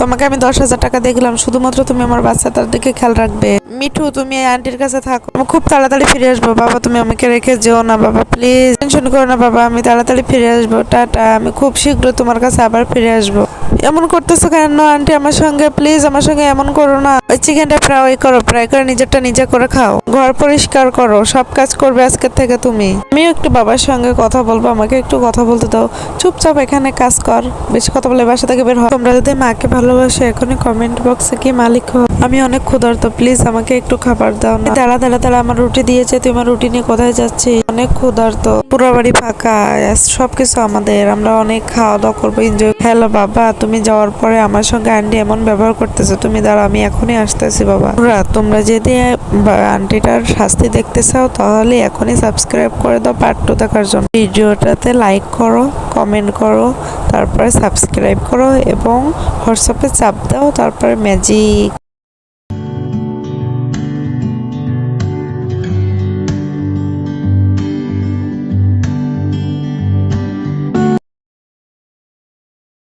তোমাকে আমি দশ হাজার টাকা দেখলাম শুধুমাত্র তুমি আমার বাচ্চাটার দিকে খেয়াল রাখবে। মিঠু, তুমি আন্টির কাছে থাকো। আমি খুব তাড়াতাড়ি ফিরে আসব। বাবা, তুমি আমাকে রেখে যেও না, বাবা প্লিজ টেনশন করো না, বাবা, আমি তাড়াতাড়ি ফিরে আসব। টাটা, আমি খুব শীঘ্র তোমার কাছে আবার ফিরে আসব। এমন করতেছো কেন, আন্টি? আমার সঙ্গে প্লিজ আমার সঙ্গে এমন করো না। ওই চিকেনটা ফ্রাই করো ফ্রাই করে নিজেরটা নিজে করে খাও। ঘর পরিষ্কার করো, সব কাজ করবে আজকের থেকে তুমি। আমিও একটু বাবার সঙ্গে কথা বলব, আমাকে একটু কথা বলতে দাও। চুপচাপ এখানে কাজ কর, বেশি কথা বলে বাসা থেকে বের হয় তোমরা যদি মাকে ভালোবাসো, এখনই কমেন্ট বক্সে কি মালিক হো আমি অনেক ক্ষুধার্ত প্লিজ আমাকে একটু খাবার দাও না। দাঁড়া দাঁড়া দাঁড়া আমার রুটি দিয়েছে, তুই আমার রুটি নিয়ে কোথায় যাচ্ছি অনেক ক্ষুধার্ত। পুরো বাড়ি ফাঁকা সবকিছু আমাদের। আমরা অনেক খাওয়া দাওয়া করব। এনজয় হ্যালো বাবা, তুমি যাওয়ার পরে আমার সঙ্গে আন্টি এমন ব্যবহার করতেছে। তুমি দাঁড়া আমি এখনই আসতেছি বাবা। তোমরা যদি আন্টিটার শাস্তি দেখতে চাও, তাহলে এখনই সাবস্ক্রাইব করে দাও পার্ট টু দেখার জন্য। ভিডিওটাতে লাইক করো কমেন্ট করো। তারপরে সাবস্ক্রাইব করো এবং হোয়াটসঅ্যাপে চাপ দাও তারপরে ম্যাজিক